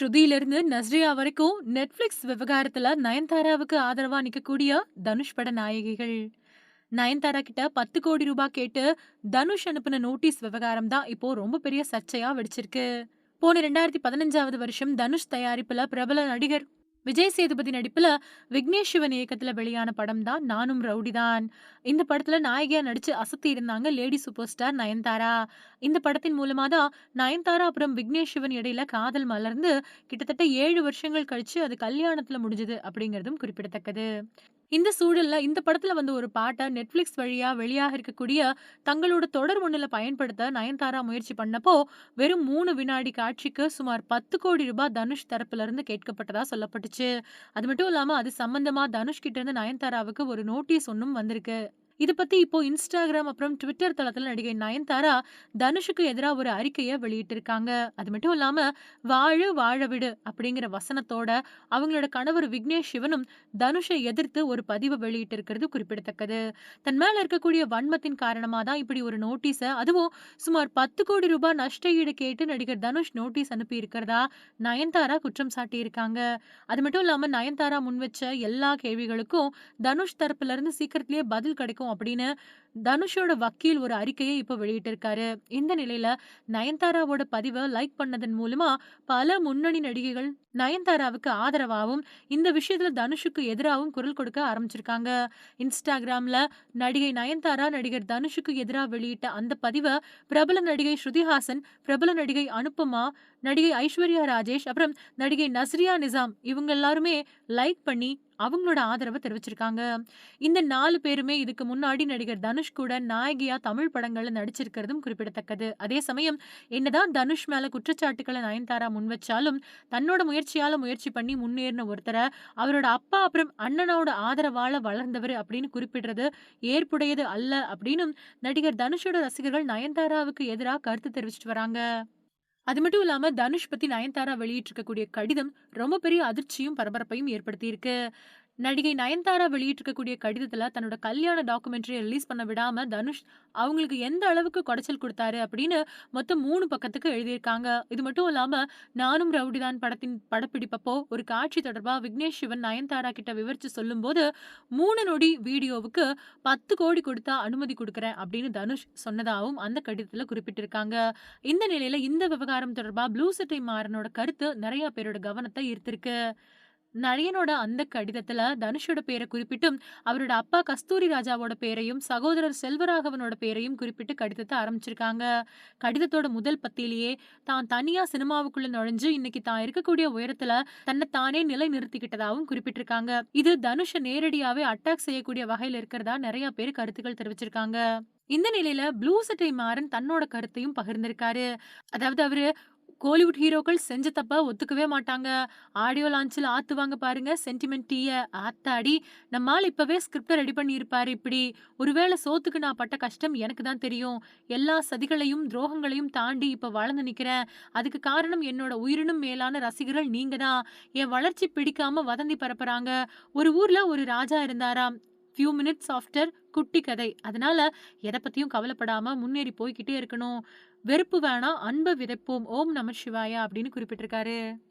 ஸ்ருதியிலிருந்து நஸ்ரியா வரைக்கும் நெட்ஃபிளிக்ஸ் விவகாரத்துல நயன்தாராவுக்கு ஆதரவா நிக்கக்கூடிய தனுஷ் பட நாயகிகள். நயன்தாரா கிட்ட பத்து கோடி ரூபாய் கேட்டு தனுஷ் அனுப்பின நோட்டீஸ் விவகாரம் தான் இப்போ ரொம்ப பெரிய சர்ச்சையா வெடிச்சிருக்கு. போன ரெண்டாயிரத்தி பதினஞ்சாவது வருஷம் தனுஷ் தயாரிப்புல பிரபல நடிகர் விஜய் சேதுபதி நடிப்புல விக்னேஷ் சிவன் இயக்கத்துல வெளியான படம் தான் நானும் ரவுடிதான் இந்த படத்துல நாயகியா நடிச்சு அசத்தி இருந்தாங்க லேடி சூப்பர் ஸ்டார் நயன்தாரா. இந்த படத்தின் மூலமா தான் நயன்தாரா அப்புறம் விக்னேஷ் சிவன் இடையில காதல் மலர்ந்து கிட்டத்தட்ட ஏழு வருஷங்கள் கழிச்சு அது கல்யாணத்துல முடிஞ்சது அப்படிங்கிறதும் குறிப்பிடத்தக்கது. இந்த சூழல்ல இந்த படத்துல வந்து ஒரு பாட்டை நெட்ஃபிளிக்ஸ் வழியா வெளியாக இருக்கக்கூடிய தங்களோட தொடர் ஒண்ணுல பயன்படுத்த நயன்தாரா முயற்சி பண்ணப்போ வெறும் மூணு வினாடி காட்சிக்கு சுமார் பத்து கோடி ரூபாய் தனுஷ் தரப்புல இருந்து கேட்கப்பட்டதா சொல்லப்பட்டுச்சு. அது மட்டும் இல்லாம அது சம்பந்தமா தனுஷ் கிட்ட இருந்து நயன்தாராவுக்கு ஒரு நோட்டீஸ் ஒன்னும் வந்திருக்கு. இது பத்தி இப்போ இன்ஸ்டாகிராம் அப்புறம் ட்விட்டர் தளத்துல நடிகை நயன்தாரா தனுஷுக்கு எதிராக ஒரு அறிக்கையை வெளியிட்டிருக்காங்க. அது மட்டும் இல்லாம வாழு வாழ விடு அப்படிங்கிற வசனத்தோட அவங்களோட கணவர் விக்னேஷ் சிவனும் தனுஷை எதிர்த்து ஒரு பதிவு வெளியிட்டிருக்கிறது குறிப்பிடத்தக்கது. தன் மேல இருக்கக்கூடிய வன்மத்தின் காரணமா தான் இப்படி ஒரு நோட்டீஸை அதுவும் சுமார் பத்து கோடி ரூபாய் நஷ்ட ஈடு கேட்டு நடிகர் தனுஷ் நோட்டீஸ் அனுப்பி இருக்கிறதா நயன்தாரா குற்றம் சாட்டியிருக்காங்க. அது மட்டும் இல்லாம நயன்தாரா முன்வச்ச எல்லா கேள்விகளுக்கும் தனுஷ் தரப்புல இருந்து சீக்கிரத்திலேயே பதில் கிடைக்கும் அப்படின்னு தனுஷோட வக்கீல் ஒரு அறிக்கையை இப்போ வெளியிட்டிருக்காரு. இந்த நிலையில நயன்தாராவோட பதிவை லைக் பண்ணதன் மூலமா பல முன்னணி நடிகைகள் நயன்தாராவுக்கு ஆதரவாகவும் இந்த விஷயத்துல தனுஷுக்கு எதிராகவும் குரல் கொடுக்க ஆரம்பிச்சிருக்காங்க. இன்ஸ்டாகிராம்ல நடிகை நயன்தாரா நடிகர் தனுஷுக்கு எதிராக வெளியிட்ட அந்த பதிவை பிரபல நடிகை ஸ்ருதிஹாசன் பிரபல நடிகை அனுப்பமா நடிகை ஐஸ்வர்யா ராஜேஷ் அப்புறம் நடிகை நஸ்ரியா நிசாம் இவங்க எல்லாருமே லைக் பண்ணி அவங்களோட ஆதரவை தெரிவிச்சிருக்காங்க. இந்த நாலு பேருமே இதுக்கு முன்னாடி நடிகர் தனுஷ் கூட நாயகியா தமிழ் படங்கள்ல நடிச்சிருக்கிறதும் குறிப்பிடத்தக்கது. அதே சமயம் என்னதான் தனுஷ் மேல குற்றச்சாட்டுக்களை நயன்தாரா முன்வச்சாலும் தன்னோட முயற்சியால முயற்சி பண்ணி முன்னேறின ஒருத்தரை அவரோட அப்பா அப்புறம் அண்ணனோட ஆதரவால வளர்ந்தவர் அப்படின்னு குறிப்பிடுறது ஏற்புடையது அல்ல அப்படின்னும் நடிகர் தனுஷோட ரசிகர்கள் நயன்தாராவுக்கு எதிராக கருத்து தெரிவிச்சிட்டு வராங்க. அது மட்டும் இல்லாம தனுஷ் பத்தி நயன்தாரா வெளியிட்டிருக்கக்கூடிய கடிதம் ரொம்ப பெரிய அதிர்ச்சியும் பரபரப்பையும் ஏற்படுத்தியிருக்கு. நடிகை நயன்தாரா வெளியிட்டிருக்கக்கூடிய கடிதத்தில் தன்னோட கல்யாண டாக்குமெண்ட்ரியை ரிலீஸ் பண்ண விடாம தனுஷ் அவங்களுக்கு எந்த அளவுக்கு குடைச்சல் கொடுத்தாரு அப்படின்னு மொத்தம் மூணு பக்கத்துக்கு எழுதியிருக்காங்க. இது மட்டும் இல்லாமல் நானும் ரவுடிதான் படத்தின் படப்பிடிப்பப்போ ஒரு காட்சி தொடர்பாக விக்னேஷ் சிவன் நயன்தாரா கிட்ட விவரித்து சொல்லும்போது மூணு நொடி வீடியோவுக்கு பத்து கோடி கொடுத்தா அனுமதி கொடுக்குறேன் அப்படின்னு தனுஷ் சொன்னதாகவும் அந்த கடிதத்தில் குறிப்பிட்டிருக்காங்க. இந்த நிலையில் இந்த விவகாரம் தொடர்பாக ப்ளூ சட்டை மாறனோட கருத்து நிறைய பேரோட கவனத்தை ஈர்த்திருக்கு. நரியனோட அந்த கடிதத்துல தனுஷோட பேரை குறிப்பிட்டும் அவரோட அப்பா கஸ்தூரி ராஜாவோட பேரையும் சகோதரர் செல்வராகவனோட பேரையும் குறிப்பிட்டு கடிதத்தை ஆரம்பிச்சிருக்காங்க. கடிதத்தோட முதல் பத்திலேயே தான் தனியா சினிமாவுக்குள்ள நுழைஞ்சு இன்னைக்கு தான் இருக்கக்கூடிய உயரத்துல தன்னை தானே நிலை நிறுத்திக்கிட்டதாகவும் குறிப்பிட்டிருக்காங்க. இது தனுஷ நேரடியாவே அட்டாக் செய்யக்கூடிய வகையில் இருக்கிறதா நிறைய பேர் கருத்துக்கள் தெரிவிச்சிருக்காங்க. இந்த நிலையில ப்ளூ சட்டை மாறன் தன்னோட கருத்தையும் பகிர்ந்திருக்காரு. அதாவது அவரு கோலிவுட் ஹீரோக்கள் செஞ்ச தப்ப ஒத்துக்கவே மாட்டாங்க. ஆடியோ லான்ச்சில் ஆத்துவாங்க பாருங்க. சென்டிமெண்ட் டீய ஆத்தாடி. நம்மால் இப்பவே ஸ்கிரிப்டை ரெடி பண்ணியிருப்பாரு இப்படி. ஒருவேளை சோத்துக்கு நான் பட்ட கஷ்டம் எனக்கு தான் தெரியும். எல்லா சதிகளையும் துரோகங்களையும் தாண்டி இப்போ வளர்ந்து நிற்கிறேன் அதுக்கு காரணம் என்னோட உயிரினும் மேலான ரசிகர்கள் நீங்க தான். என் வளர்ச்சி பிடிக்காம வதந்தி பரப்புறாங்க. ஒரு ஊர்ல ஒரு ராஜா இருந்தாராம். ஃபியூ மினிட்ஸ் ஆஃப்டர் குட்டி கதை. அதனால எதை பத்தியும் கவலைப்படாம முன்னேறி போய்கிட்டே இருக்கணும். வெறுப்பு வேணாம் அன்பை விதைப்போம். ஓம் நம சிவாயா அப்படின்னு குறிப்பிட்டிருக்காரு.